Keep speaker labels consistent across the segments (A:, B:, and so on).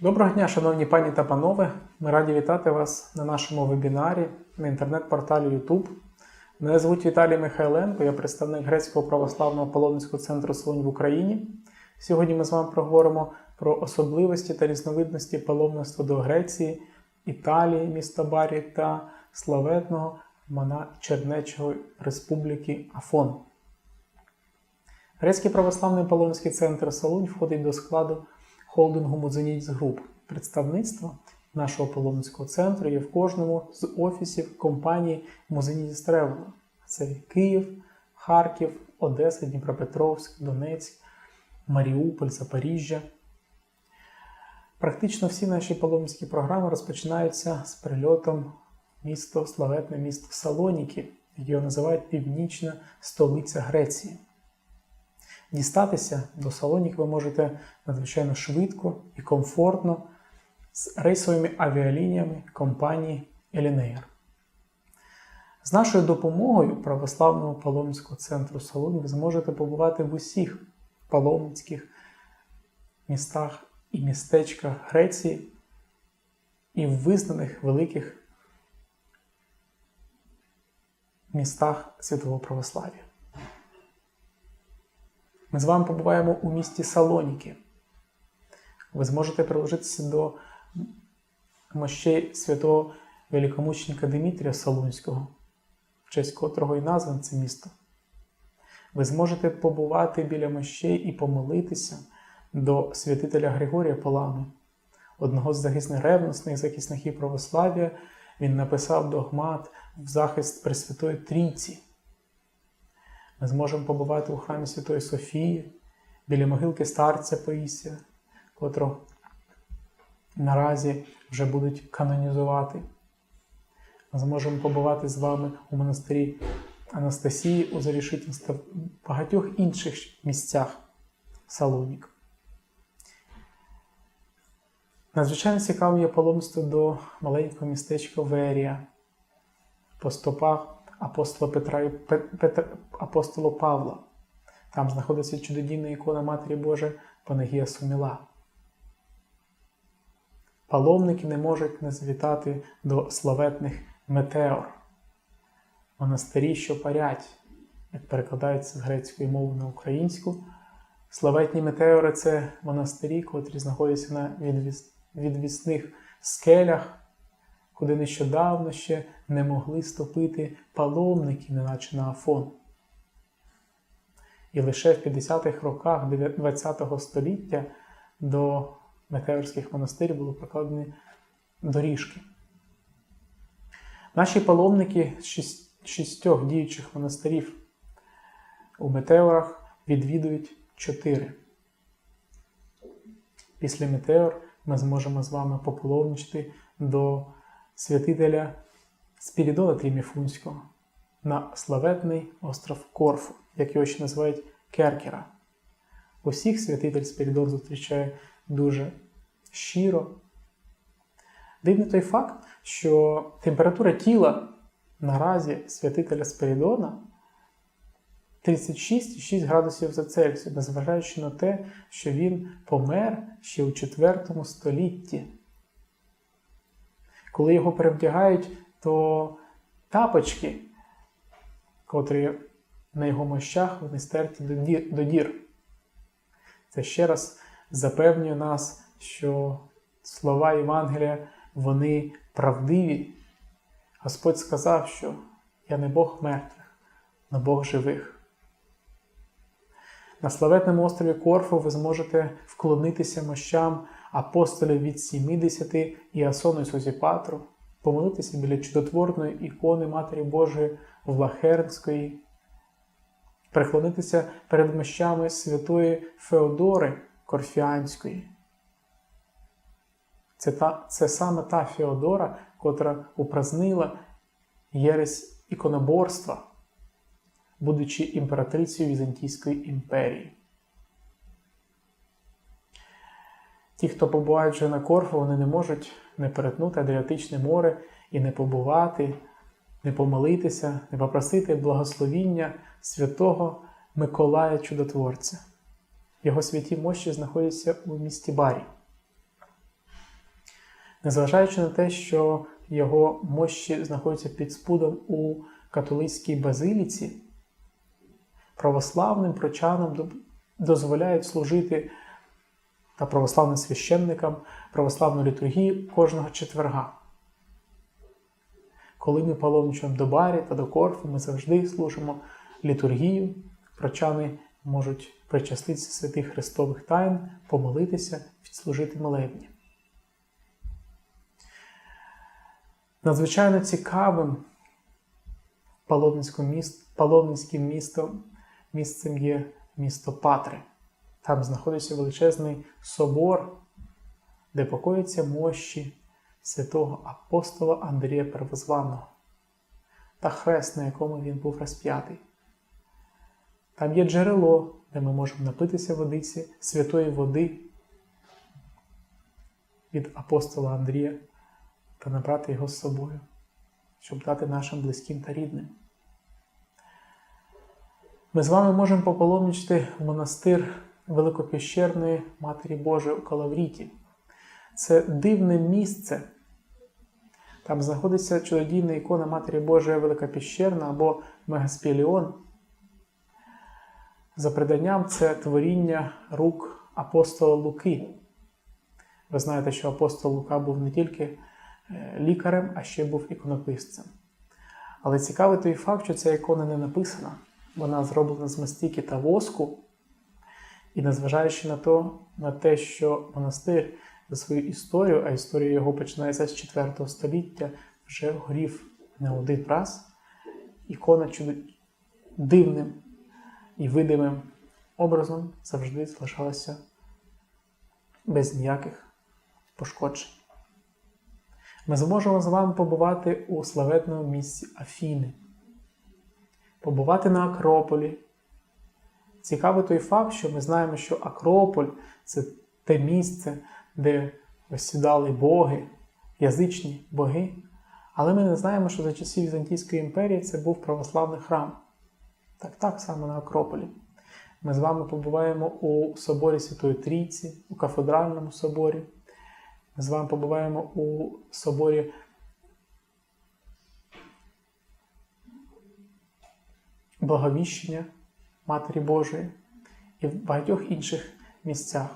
A: Доброго дня, шановні пані та панове. Ми раді вітати вас на нашому вебінарі на інтернет-порталі YouTube. Мене звуть Віталій Михайленко, я представник грецького православного паломницького центру Солонь в Україні. Сьогодні ми з вами проговоримо про особливості та різновидності паломництва до Греції, Італії, міста Барі та славетного Мана Чернечого Республіки Афон. Грецький православний паломницький центр Солунь входить до складу холдингу Музеніць Груп. Представництво нашого паломницького центру є в кожному з офісів компанії Музеніць Тревел. Це Київ, Харків, Одеса, Дніпропетровськ, Донецьк, Маріуполь, Запоріжжя. Практично всі наші паломницькі програми розпочинаються з прильотом місто, славетне місто Салоніки, його називають Північна столиця Греції. Дістатися до Салонік ви можете надзвичайно швидко і комфортно з рейсовими авіалініями компанії Елінеєр. З нашою допомогою Православного паломницького центру Салонік ви зможете побувати в усіх паломницьких містах і містечках Греції і в визнаних великих містах світового православ'я. Ми з вами побуваємо у місті Салоніки. Ви зможете приложитися до мощей святого великомученика Димітрія Солунського, в честь котрого і назване це місто. Ви зможете побувати біля мощей і помолитися до святителя Григорія Полани, одного з захисних ревностних захисників православ'я. Він написав догмат в захист Пресвятої Трійці. Ми зможемо побувати у храмі Святої Софії, біля могилки старця Паїсія, котрого наразі вже будуть канонізувати. Ми зможемо побувати з вами у монастирі Анастасії у Зарішитінськ та в багатьох інших місцях Салонік. Надзвичайно цікавим є паломництво до маленького містечка Верія по стопах апостола Петра і Петра, апостола Павла. Там знаходиться чудодійна ікона Матері Божої Панагія Суміла. Паломники не можуть не завітати до славетних метеор, монастирі, що парять, як перекладається з грецької мови на українську. Славетні метеори це монастирі, котрі знаходяться на відвісних скелях куди нещодавно ще не могли ступити паломники, неначе на Афон. І лише в 50-х роках ХХ століття до метеорських монастирів були прокладені доріжки. Наші паломники з шістьох діючих монастирів у метеорах відвідують чотири. Після метеор ми зможемо з вами попаломничати до святителя Спірідона Тріміфунського на славетний остров Корфу, як його ще називають Керкера. Усіх святитель Спірідон зустрічає дуже щиро. Дивний той факт, що температура тіла наразі святителя Спирідона 36,6 градусів за Цельсію, незважаючи на те, що він помер ще у 4 столітті. Коли його перевдягають, то тапочки, котрі на його мощах вони стерті до дір. Це ще раз запевнює нас, що слова Євангелія вони правдиві. Господь сказав, що я не Бог мертвих, але Бог живих. На славетному острові Корфу ви зможете вклонитися мощам апостолів від 70 і Асону Ісусі помолитися біля чудотворної ікони Матері Божої Влахернської, приклонитися перед мощами святої Феодори Корфіанської. Це та, це саме та Феодора, котра упразнила єресь іконоборства, будучи імператрицею Візантійської імперії. Ті, хто побувають вже на Корфу, вони не можуть не перетнути Адріатичне море і не побувати, не помолитися, не попросити благословіння святого Миколая Чудотворця. Його святі мощі знаходяться у місті Барі. Незважаючи на те, що його мощі знаходяться під спудом у католицькій базиліці, православним прочанам дозволяють служити та православним священникам православної літургії кожного четверга. Коли ми паломничуємо до Барі та до Корфу, ми завжди служимо літургію. Прочани можуть причаститися святих Христових тайн, помолитися, відслужити молебні. Надзвичайно цікавим паломницьким, міст, містом, місцем є місто Патри. Там знаходиться величезний собор, де покоїться мощі святого апостола Андрія Первозваного та хрест, на якому він був розп'ятий. Там є джерело, де ми можемо напитися водиці святої води від апостола Андрія та набрати його з собою, щоб дати нашим близьким та рідним. Ми з вами можемо попаломничати в монастир Великопіщерної Матері Божої у Калавріті. Це дивне місце. Там знаходиться чудодійна ікона Матері Божої Великопіщерна або Мегаспіліон. За приданням, це творіння рук апостола Луки. Ви знаєте, що апостол Лука був не тільки е, лікарем, а ще був іконописцем. Але цікавий той факт, що ця ікона не написана. Вона зроблена з мастики та воску. І незважаючи на то, на те, що монастир за свою історію, а історія його починається з 4 століття, вже горів не один раз, ікона чудо дивним і видимим образом завжди залишалася без ніяких пошкоджень. Ми зможемо з вами побувати у славетному місці Афіни, побувати на Акрополі. Цікавий той факт, що ми знаємо, що Акрополь це те місце, де осідали боги, язичні боги. Але ми не знаємо, що за часів Візантійської імперії це був православний храм. Так, так само на Акрополі. Ми з вами побуваємо у соборі Святої Трійці, у кафедральному соборі. Ми з вами побуваємо у соборі Благовіщення Матері Божої і в багатьох інших місцях.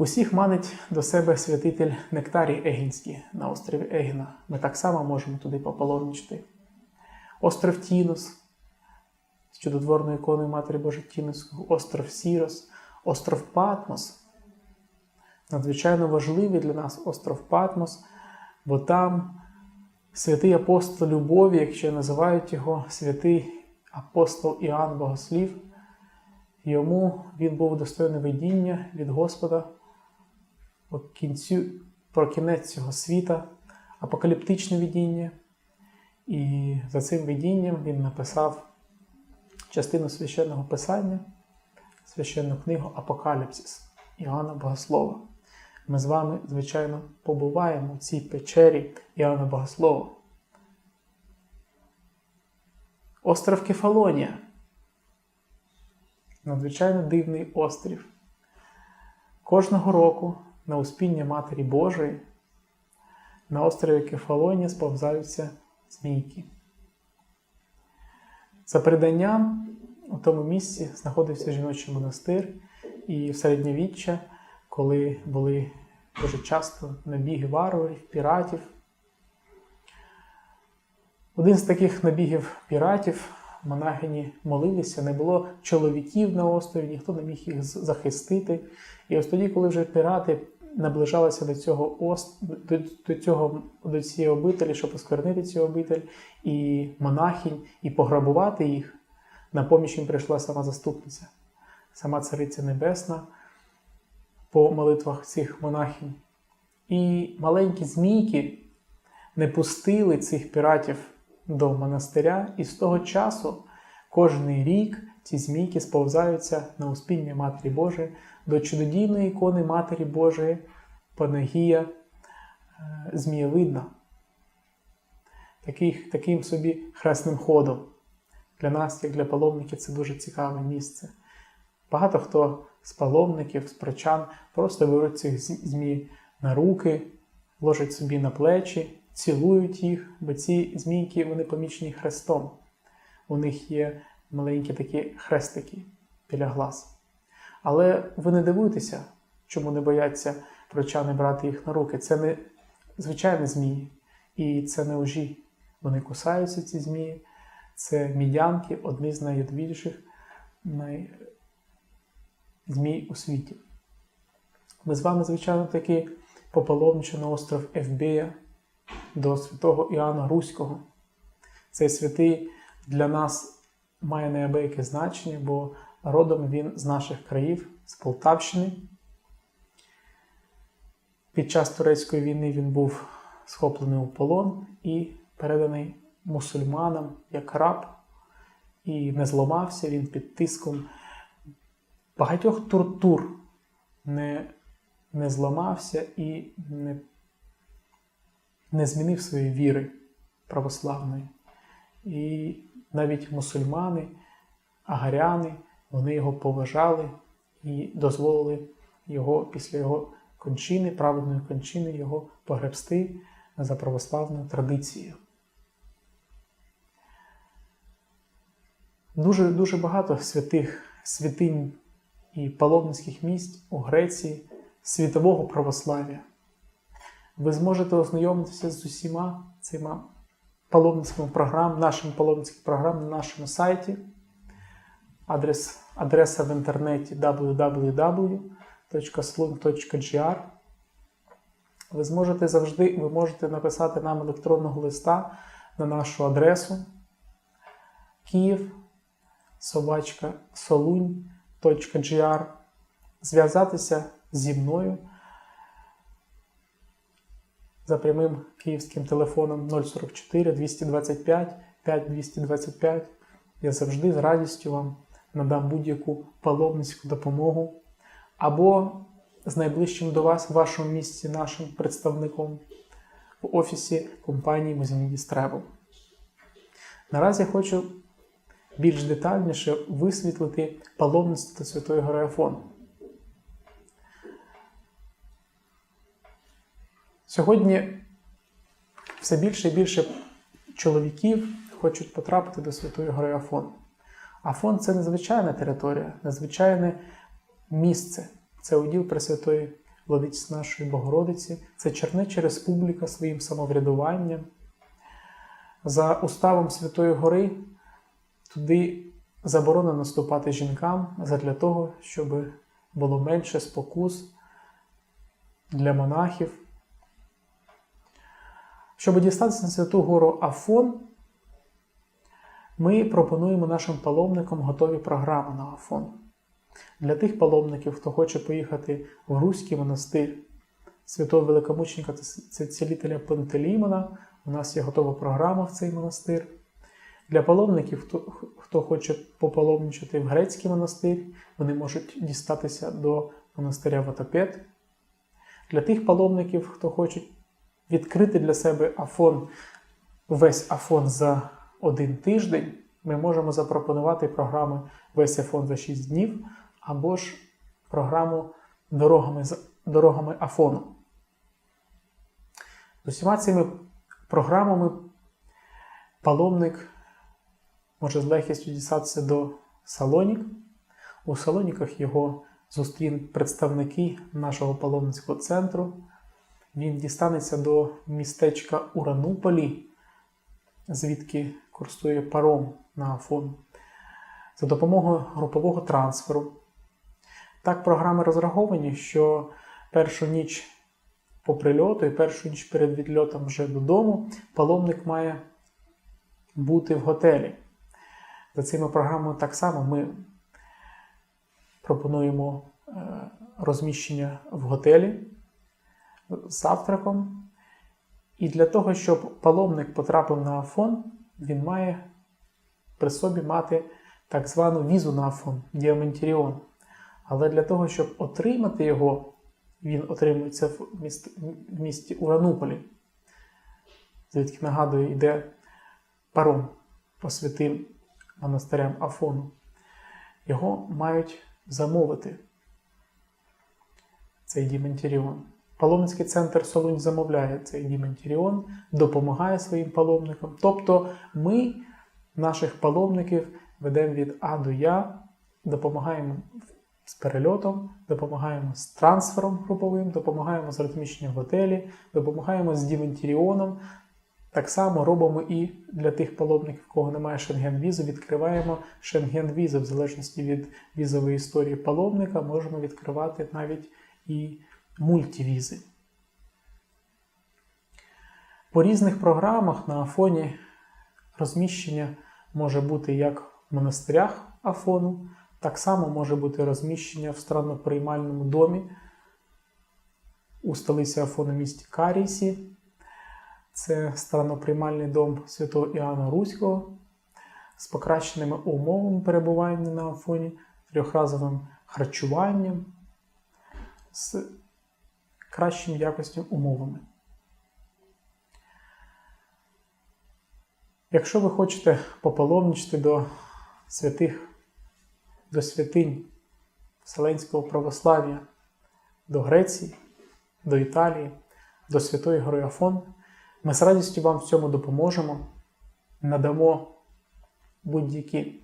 A: Усіх манить до себе святитель Нектарій Егінський на острові Егіна. Ми так само можемо туди попаломничати. Остров Тінос з чудотворною іконою Матері Божої Тіносського, остров Сірос, остров Патмос. Надзвичайно важливий для нас остров Патмос, бо там святий апостол Любові, якщо називають його святий апостол Іоанн Богослів, йому він був достойне видіння від Господа кінцю, про кінець цього світа, апокаліптичне видіння. І за цим видінням він написав частину священного писання, священну книгу Апокаліпсис Іоанна Богослова. Ми з вами, звичайно, побуваємо в цій печері Іоанна Богослова. Остров Кефалонія. Надзвичайно дивний острів. Кожного року на успіння Матері Божої на острові Кефалонія сповзаються змійки. За приданням, у тому місці знаходився жіночий монастир, і в середньовіччя, коли були дуже часто набіги варварів, піратів. Один з таких набігів піратів монахині молилися, не було чоловіків на острові, ніхто не міг їх захистити. І ось тоді, коли вже пірати наближалися до цього ост... до, до, цього, до цієї обителі, щоб осквернити цю обитель, і монахінь, і пограбувати їх, на поміч їм прийшла сама заступниця, сама Цариця Небесна по молитвах цих монахінь. І маленькі змійки не пустили цих піратів до монастиря, і з того часу кожний рік ці змійки сповзаються на успіння Матері Божої до чудодійної ікони Матері Божої Панагія е, Змієвидна. Такий, таким собі хресним ходом. Для нас, як для паломників, це дуже цікаве місце. Багато хто з паломників, з прочан просто беруть цих зм- змій на руки, ложать собі на плечі, цілують їх, бо ці змійки вони помічені хрестом. У них є маленькі такі хрестики біля глаз. Але ви не дивуйтеся, чому не бояться прочани брати їх на руки. Це не звичайні змії, і це не ужі. Вони кусаються, ці змії. Це мідянки, одні з найядвіших най... змій у світі. Ми з вами, звичайно, таки попаломничі на остров Евбея до святого Іоанна Руського. Цей святий для нас має неабияке значення, бо родом він з наших країв, з Полтавщини. Під час турецької війни він був схоплений у полон і переданий мусульманам як раб, і не зламався він під тиском багатьох тортур, не, не зламався і не, не змінив своєї віри православної. І навіть мусульмани, агаряни, вони його поважали і дозволили його після його кончини, праведної кончини, його погребсти за православною традицією. Дуже дуже багато святих святинь і паломницьких місць у Греції світового православ'я. Ви зможете ознайомитися з усіма цими паломницькими програмами, нашими паломницькими програмами на нашому сайті. Адрес, адреса в інтернеті www.slung.gr. Ви зможете завжди ви можете написати нам електронного листа на нашу адресу Київ собачка solunь.gr зв'язатися зі мною за прямим київським телефоном 044 225 5225. Я завжди з радістю вам надам будь-яку паломницьку допомогу або з найближчим до вас в вашому місці нашим представником в офісі компанії Музімідіс Travel. Наразі хочу більш детальніше висвітлити паломництво до Святої Гори Афон. Сьогодні все більше і більше чоловіків хочуть потрапити до Святої Гори Афон. Афон це незвичайна територія, незвичайне місце. Це уділ Пресвятої Владиці нашої Богородиці, це Чернеча Республіка своїм самоврядуванням. За уставом Святої Гори туди заборонено наступати жінкам задля того, щоб було менше спокус для монахів. Щоб дістатися на Святу Гору Афон, ми пропонуємо нашим паломникам готові програми на Афон. Для тих паломників, хто хоче поїхати в Руський монастир святого великомученика та цілителя Пантелеймона, у нас є готова програма в цей монастир. Для паломників, хто, хто хоче попаломничати в грецький монастир, вони можуть дістатися до монастиря Ватапет. Для тих паломників, хто хоче відкрити для себе Афон, весь Афон за один тиждень, ми можемо запропонувати програми весь Афон за 6 днів або ж програму дорогами, дорогами Афону. З усіма цими програмами паломник може з легкістю дістатися до Салонік. У Салоніках його зустрінуть представники нашого паломницького центру. Він дістанеться до містечка Урануполі, звідки курсує паром на Афон, за допомогою групового трансферу. Так, програми розраховані, що першу ніч по прильоту і першу ніч перед відльотом вже додому паломник має бути в готелі. За цими програмами так само ми пропонуємо розміщення в готелі з завтраком. І для того, щоб паломник потрапив на Афон, він має при собі мати так звану візу на Афон Діамантіріон. Але для того, щоб отримати його, він отримується в місті, в місті Урануполі, звідки нагадую, йде паром по святим монастирям Афону. Його мають замовити цей Діментіріон. Паломницький центр Солунь замовляє цей Діментіріон, допомагає своїм паломникам. Тобто ми наших паломників ведемо від А до Я, допомагаємо з перельотом, допомагаємо з трансфером груповим, допомагаємо з розміщенням в готелі, допомагаємо з Діментіріоном. Так само робимо і для тих паломників, в кого немає шенген-візи, відкриваємо шенген-візи в залежності від візової історії паломника, можемо відкривати навіть і мультивізи. По різних програмах на Афоні розміщення може бути як в монастирях Афону, так само може бути розміщення в странноприймальному домі у столиці Афону місті Карісі. Це странноприймальний дом святого Іоанна Руського з покращеними умовами перебування на Афоні, трьохразовим харчуванням, з кращим якостю умовами. Якщо ви хочете попаломничати до святих, до святинь Вселенського православ'я, до Греції, до Італії, до Святої Гори Афон, ми з радістю вам в цьому допоможемо, надамо будь-які,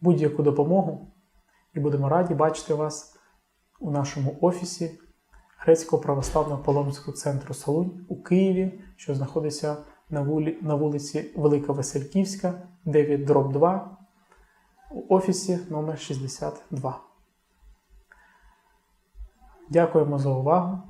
A: будь-яку допомогу і будемо раді бачити вас у нашому офісі Грецького православного паломницького центру Солунь у Києві, що знаходиться на, вулі, на вулиці Велика Васильківська, 9 дроб 2, у офісі номер 62. Дякуємо за увагу.